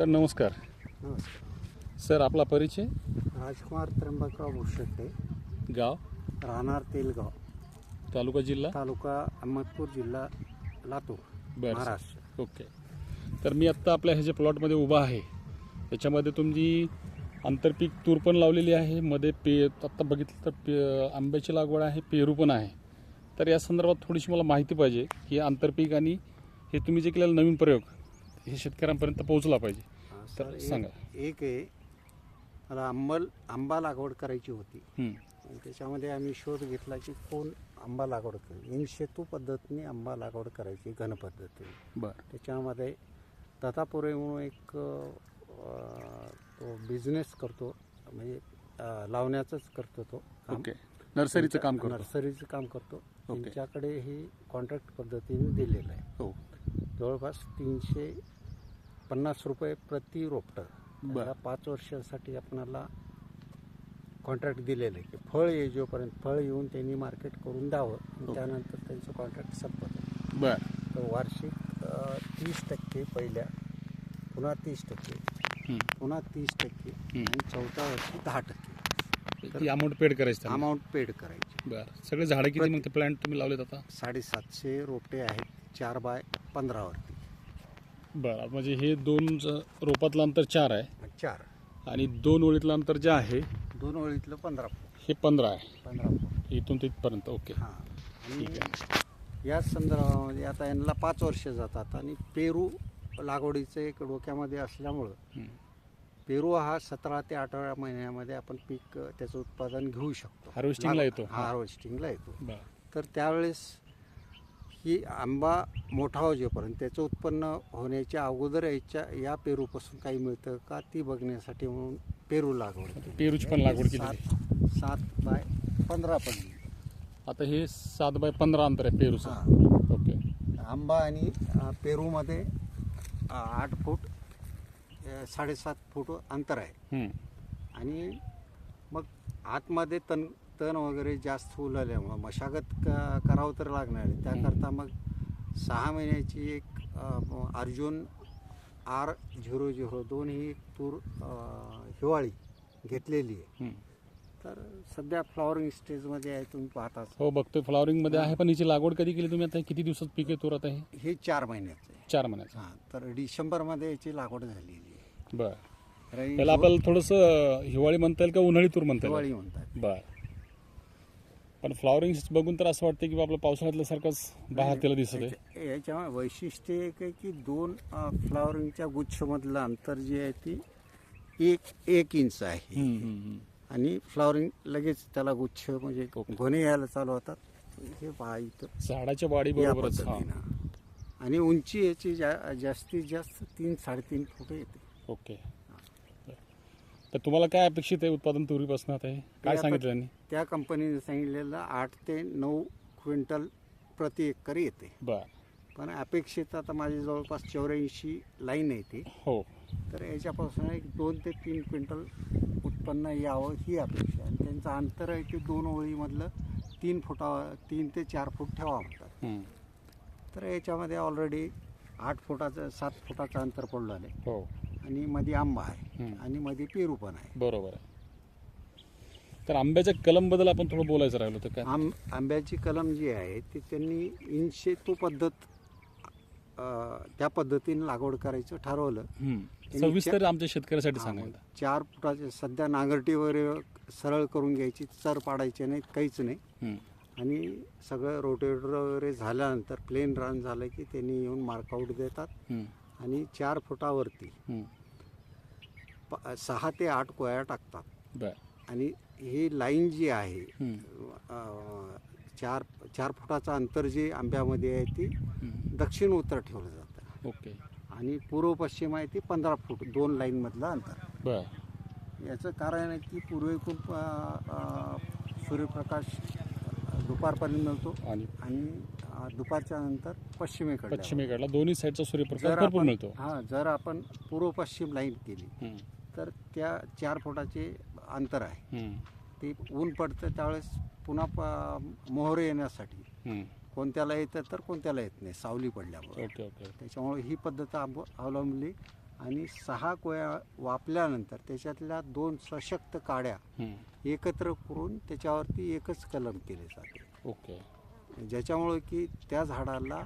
Sir नमस्कार. नमस्कार. Sir आपला परिचय? राजकुमार त्र्यंबकराव भुषके गाव? राहणार तेलगाव. तालुका जिल्हा? तालुका अहमदपूर जिल्हा लातूर बरं महाराष्ट्र. ओके. तर मी आत्ता आपल्या ह्याच्या प्लॉटमध्ये उभा आहे. त्याच्यामध्ये तुमची आंतरपीक तूर पण लावलेली आहे. मध्ये पे आत्ता बघितलं तर पे आंब्याची लागवड आहे पेरू पण आहे. तर या संदर्भात थोडीशी मला माहिती पाहिजे की आंतरपीक आणि हे तुम्ही जे केलेला नवीन प्रयोग हे शेतकऱ्यांपर्यंत पोहोचला पाहिजे. तर सांगा. एक- आहे मला आंबल आंबा लागवड करायची होती. आणि त्याच्यामध्ये आम्ही शोध घेतला की कोण आंबा लागवड करेल. इन शेतू पद्धतीने आंबा लागवड करायची घन पद्धतीने. बरं. त्याच्यामध्ये दत्तापुरे म्हणून एक तो बिझनेस करतो. म्हणजे लावण्याचंच करतो तो. ओके. नर्सरीचं काम करतो. नर्सरीचं काम करतो. त्यांच्याकडे ही कॉन्ट्रॅक्ट पद्धतीने दिलेलं आहे. हो. जवळपास तीनशे पन्नास रुपये प्रति रोपटं. बरं. पाच वर्षासाठी आपणाला कॉन्ट्रॅक्ट दिलेलं आहे की फळ ये जोपर्यंत फळ येऊन त्यांनी मार्केट करून द्यावं. त्यानंतर त्यांचं कॉन्ट्रॅक्ट संपत. बरं. तर वार्षिक तीस टक्के पहिल्या पुन्हा तीस टक्के पुन्हा तीस टक्के. आणि चौथ्या वर्षी दहा टक्के. अमाऊंट पेड करायची. अमाऊंट पेड करायची. बरं. सगळे झाडं किती मग ते प्लांट तुम्ही लावलेत आता? साडेसातशे रोपटे आहेत. चार बाय पंधरावरती. बरं म्हणजे हे दोन ज- रोपातलं अंतर चार आहे. चार. आणि दोन ओळीतलं अंतर जे आहे दोन ओळीतलं पंधरा फूट. हे पंधरा आहे. पंधरा फूट. इथून तिथपर्यंत ओके. हां. आणि ठीक आहे. या संदर्भामध्ये आता यांना पाच वर्ष जातात आणि पेरू लागवडीचं एक डोक्यामध्ये असल्यामुळं. पेरू हा सतरा ते अठरा महिन्यामध्ये आपण पीक अ, त्याचं उत्पादन घेऊ शकतो. हार्वेस्टिंगला येतो. हा हार्वेस्टिंगला येतो. बरं. तर त्यावेळेस ही आंबा मोठा होजेपर्यंत त्याचं उत्पन्न होण्याच्या अगोदर याच्या या पेरूपासून काही मिळतं का ती बघण्यासाठी म्हणून पेरू लागवड. पेरूची पण लागवड केली. सात सात बाय पंधरा पडली आता हे सात बाय पंधरा अंतर आहे पेरूचं. हां. ओके. आंबा आणि अ, पेरूमध्ये अ, आठ फूट अ, साडेसात फूट अंतर आहे. हं. आणि मग आतमध्ये तण तण वगैरे जास्त उलाल्यामुळं मशागत क करावं तर लागणार आहे. त्याकरता मग सहा महिन्याची एक अ, अर्जुन आर झिरो झिरो दोन ही एक तूर अ, हिवाळी घेतलेली आहे. तर सध्या फ्लॉवरिंग स्टेजमध्ये आहे तुम्ही पाहताच हो बघतोय. फ्लॉवरिंगमध्ये आहे पण हिची लागवड कधी केली तुम्ही? आता किती दिवसात पीक येतो आता हे? हे चार महिन्याचं आहे. चार महिन्याचं हां तर डिसेंबरमध्ये याची लागवड झालेली आहे. बरं. आपल्याला थोडंसं हिवाळी म्हणता येईल का उन्हाळी तूर म्हणता येईल? हिवाळी म्हणतात बरं. पण फ्लॉवरिंग बघून तर असं वाटतं की आपलं पावसाळ्यातलं सारखंच बाहेर त्याला दिसत आहे. याच्या- वैशिष्ट्य एक आहे की दोन फ्लॉवरिंगच्या गुच्छमधलं अंतर जे आहे ती एक एक इंच आहे. आणि फ्लॉवरिंग लगेच त्याला गुच्छ म्हणजे. घोणे यायला चालू होतात. हे पहा इथं. झाडाच्या वाढी बरोबरच आणि उंची याची जा- जास्तीत जास्त तीन साडेतीन फूट येते. ओके. तर तुम्हाला काय अपेक्षित आहे उत्पादन तुरीपासून आता हे? काय सांगितलं त्यांनी त्या कंपनीने सांगितलेलं आठ ते नऊ क्विंटल प्रति एकर येते. बर. पण अपेक्षित आता माझी जवळपास चौऱ्याऐंशी लाईन आहे ती. हो. तर याच्यापासून एक दोन ते तीन क्विंटल उत्पन्न यावं ही अपेक्षा आणि त्यांचं अंतर आहे की दोन ओळीमधलं तीन फुटा तीन ते चार फूट ठेवा म्हणतात. हं. तर याच्यामध्ये ऑलरेडी आठ फुटाचं सात फुटाचं अंतर पडलं आहे. हो. आणि मध्ये आंबा आहे. आणि मध्ये पेरू पण आहे बरोबर आहे तर आंब्याच्या कलमबद्दल आपण थोडं बोलायचं राहिलो तर काय आंब आंब्याची कलम जी आहे ती त्यांनी इनशेतू पद्धत अं, त्या पद्धतीने लागवड करायचं ठरवलं हं. सविस्तर आमच्या शेतकऱ्यासाठी सांगायला चार फुटाचे सध्या नांगरटी वगैरे सरळ करून घ्यायची चर पाडायचे नाहीत काहीच नाही. आणि सगळं रोटेटर वगैरे झाल्यानंतर प्लेन रन झालं की त्यांनी येऊन मार्कआउट देतात. आणि चार फुटावरती. प- सहा ते आठ कोया टाकतात. बर. आणि ही लाईन जी आहे. अं, चार चार फुटाचं अंतर जे आंब्यामध्ये आहे ती. दक्षिण उत्तर ठेवलं जातं. ओके. आणि पूर्व पश्चिम आहे ती पंधरा फूट दोन लाईनमधलं अंतर. बर. याचं कारण आहे की पूर्वेकडून अ, अ, सूर्यप्रकाश दुपारपर्यंत मिळतो आणि? आणि अ, दुपारच्या नंतर पश्चिमेकडे पश्चिमेकडला दोन्ही साईडचा सूर्यप्रकाश जर भरपूर आपण मिळतो. हां जर आपण पूर्व पश्चिम लाईन केली. तर त्या चार फुटाचे अंतर आहे. ते ऊन पडतं त्यावेळेस पुन्हा प मोहरे येण्यासाठी. कोणत्याला येतं तर कोणत्याला येत नाही सावली पडल्यामुळे ओके ओके त्याच्यामुळे ही पद्धत अवलंबली आणि सहा कोया वापल्यानंतर त्याच्यातल्या दोन सशक्त काड्या. एकत्र करून त्याच्यावरती एकच कलम केले जाते ओके ज्याच्यामुळे की त्या झाडाला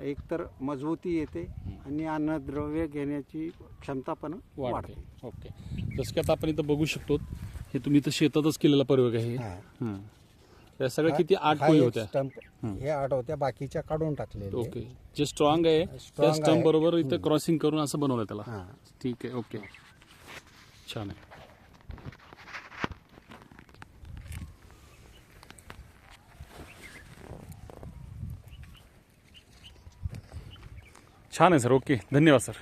एकतर मजबूती येते आणि अन्नद्रव्य घेण्याची क्षमता पण वाढते. ओके. जसं की आता आपण इथं बघू शकतो हे तुम्ही इथं शेतातच केलेला प्रयोग आहे हा. या सगळ्या किती आठ हा कोळी एक होत्या? हं. आठ होत्या बाकीच्या काढून टाकलेले. ओके. जे स्ट्रॉंग आहे त्या स्टंप. बरोबर इथं क्रॉसिंग करून असं बनवलं त्याला. हा. ठीक आहे ओके. छान आहे. छान आहे सर. ओके. धन्यवाद सर.